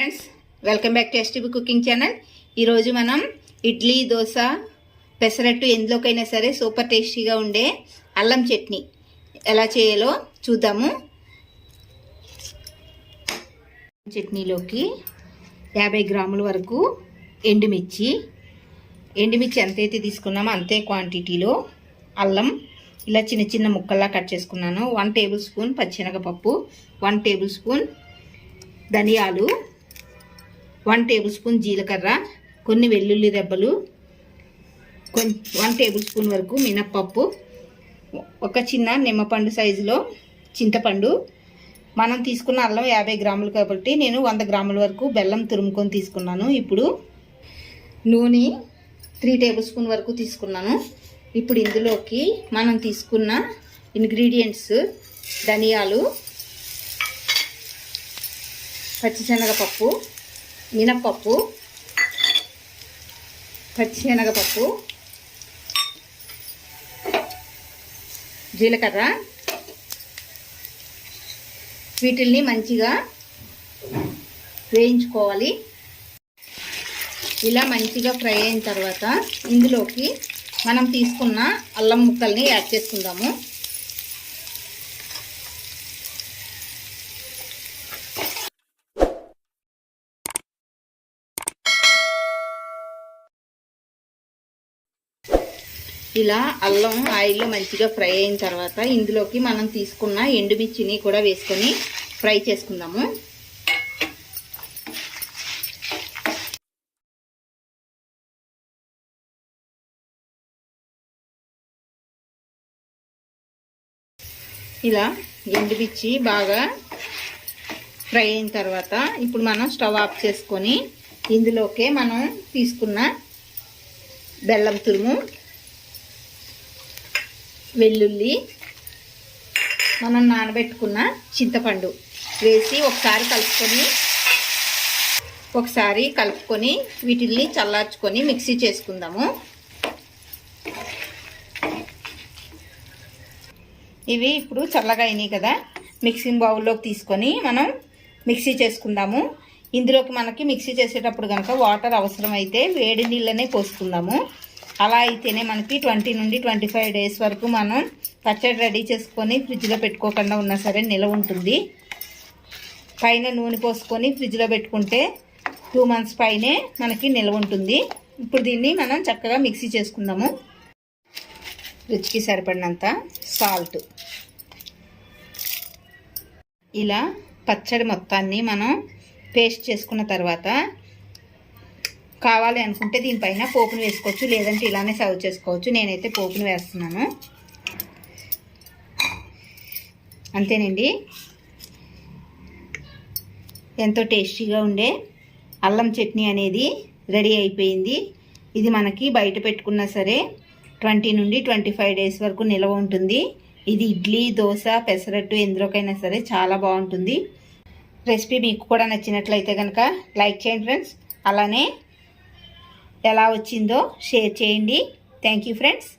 Friends welcome back to cooking channel ఈరోజు మనం ఇడ్లీ దోశ పెసరట్టు ఎందులోకైనా సరే సూపర్ టేస్టీగా ఉండే అల్లం చట్నీ ఎలా చేయాలో చూద్దాము. చట్నీలోకి యాభై గ్రాముల వరకు ఎండుమిర్చి. ఎండుమిర్చి ఎంతైతే తీసుకున్నామో అంతే క్వాంటిటీలో అల్లం. ఇలా చిన్న చిన్న ముక్కల్లా కట్ చేసుకున్నాను. వన్ టేబుల్ స్పూన్ పచ్చినగపప్పు వన్ టేబుల్ స్పూన్ ధనియాలు వన్ టేబుల్ స్పూన్ జీలకర్ర కొన్ని వెల్లుల్లి దెబ్బలు వన్ టేబుల్ స్పూన్ వరకు మినప్పప్పు ఒక చిన్న నిమ్మపండు సైజులో చింతపండు. మనం తీసుకున్న అల్లం యాభై గ్రాములు కాబట్టి నేను వంద గ్రాముల వరకు బెల్లం తురుముకొని తీసుకున్నాను. ఇప్పుడు నూనె త్రీ టేబుల్ స్పూన్ వరకు తీసుకున్నాను. ఇప్పుడు ఇందులోకి మనం తీసుకున్న ఇంగ్రీడియంట్స్ ధనియాలు పచ్చిశనగపప్పు మినప్పప్పు పచ్చిశనగపప్పు జీలకర్ర వీటిల్ని మంచిగా వేయించుకోవాలి. ఇలా మంచిగా ఫ్రై అయిన తర్వాత ఇందులోకి మనం తీసుకున్న అల్లం ముక్కల్ని యాడ్ చేసుకుందాము. ఇలా అల్లం ఆయిల్లో మంచిగా ఫ్రై అయిన తర్వాత ఇందులోకి మనం తీసుకున్న ఎండుమిర్చిని కూడా వేసుకొని ఫ్రై చేసుకుందాము. ఇలా ఎండుమిర్చి బాగా ఫ్రై అయిన తర్వాత ఇప్పుడు మనం స్టవ్ ఆఫ్ చేసుకొని ఇందులోకే మనం తీసుకున్న బెల్లం తురుము వెల్లుల్లి మనం నానబెట్టుకున్న చింతపండు వేసి ఒకసారి కలుపుకొని ఒకసారి కలుపుకొని వీటిల్ని చల్లార్చుకొని మిక్సీ చేసుకుందాము. ఇవి ఇప్పుడు చల్లగా అయినాయి కదా మిక్సింగ్ బౌల్లోకి తీసుకొని మనం మిక్సీ చేసుకుందాము. ఇందులోకి మనకి మిక్సీ చేసేటప్పుడు కనుక వాటర్ అవసరం అయితే వేడి నీళ్ళనే పోసుకుందాము. అలా అయితేనే మనకి ట్వంటీ నుండి ట్వంటీ ఫైవ్ డేస్ వరకు మనం పచ్చడి రెడీ చేసుకొని ఫ్రిడ్జ్లో పెట్టుకోకుండా ఉన్నా సరే నిలవ ఉంటుంది. పైన నూనె పోసుకొని ఫ్రిడ్జ్లో పెట్టుకుంటే టూ మంత్స్ పైనే మనకి నిల్వ ఉంటుంది. ఇప్పుడు దీన్ని మనం చక్కగా మిక్సీ చేసుకుందాము. రుచికి సరిపడినంత సాల్ట్. ఇలా పచ్చడి మొత్తాన్ని మనం పేస్ట్ చేసుకున్న తర్వాత కావాలి అనుకుంటే దీనిపైన పోపును వేసుకోవచ్చు లేదంటే ఇలానే సర్వ్ చేసుకోవచ్చు. నేనైతే పోపును వేస్తున్నాను. అంతేనండి. ఎంతో టేస్టీగా ఉండే అల్లం చట్నీ అనేది రెడీ అయిపోయింది. ఇది మనకి బయట పెట్టుకున్నా సరే ట్వంటీ నుండి ట్వంటీ ఫైవ్ డేస్ వరకు నిల్వ ఉంటుంది. ఇది ఇడ్లీ దోశ పెసరట్టు ఎందులోకైనా సరే చాలా బాగుంటుంది. రెసిపీ మీకు కూడా నచ్చినట్లయితే కనుక లైక్ చేయండి ఫ్రెండ్స్. అలానే ఎలా వచ్చిందో షేర్ చేయండి. Thank you friends